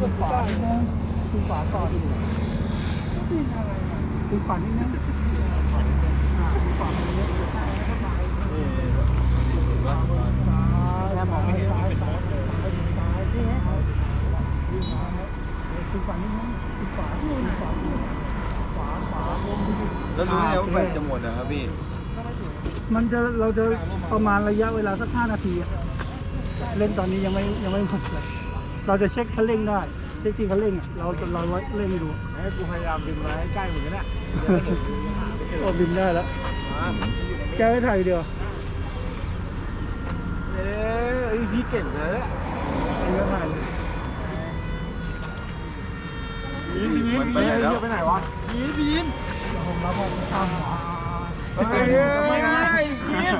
คุณขวานิดนึงคุณขวาก่อนคุณขวานิดนึงอ่าคุณขวานิดนึงซ้ายแล้วมองไม่เห็นซ้ายซ้ายซ้ายที่ให้เขาคุณขวานิดนึงคุณขวาคุณขวาขวาขวาลงแล้วรู้ได้ไงว่าแบตจะหมดนะครับพี่มันจะเราจะประมาณระยะเวลาสักห้านาที เล่นตอนนี้ยังไม่ยังไม่หมดเลย เราจะเช็คคันเร่งได้เช็คที่คันเร่งอะเราเราไว้เร่งให้ดูให้กูพยายามดึงมาให้ใกล้เหมือนกันเนี่ยโอ้บินได้แล้วแกไม่ถ่ายวิดีโอเอ้ยพี่เก่งเลยไอ้ก็ถ่ายเลยยีนยีนไปไหนแล้วไปไหนวะยีนยีนเดี๋ยวผมรับผมตามหมอเฮ้ยเฮ้ยยีน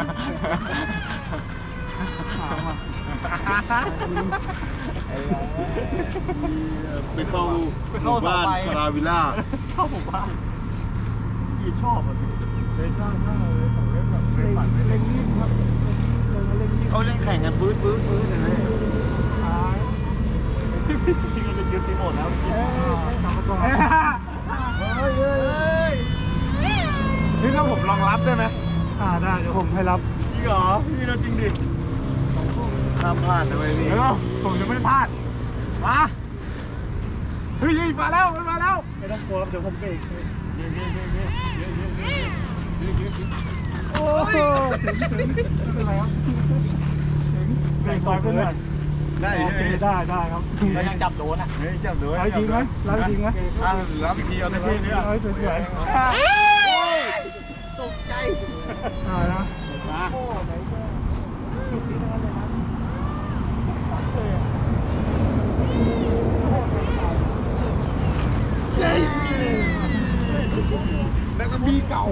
หามา ไปเข้าไปเข้าบ้านชราวิลล่าเข้าผมบ้านยีนชอบอะพี่เลยสร้างหน้าเลยของเล่นแบบเร่งเร่งรีบครับเร่งเร่งรีบเขาเล่นแข่งกันปื๊ดปื๊ดปื๊ดเลยท้ายพี่ก็จะยึดที่หมดแล้วเอ้ยกลับมาก่อนเฮ้ยเฮ้ยนี่ถ้าผมลองรับได้ไหมอ่าได้เดี๋ยวผมให้รับจริงเหรอพี่เราจริงดิ ห้ามพลาดนะเว้ยพี่เดี๋ยวผมจะไม่พลาด มา เฮ้ยมาแล้ว มันมาแล้ว ไม่ต้องกลัวครับเดี๋ยวผมเบรกโอ้โหถึงถึงไม่เป็นไรครับถึงเบรกต่อยไปหน่อยได้โอใช่เคไหมได้ได้ครับแล้วยังจับโดนอะเฮ้ยจับด้วยเอาจริงไหมรับจริงไหมอะรับอีกทีเอาในที่นี้เอาให้สวยๆ ตกใจ อ่านะ มีเก่า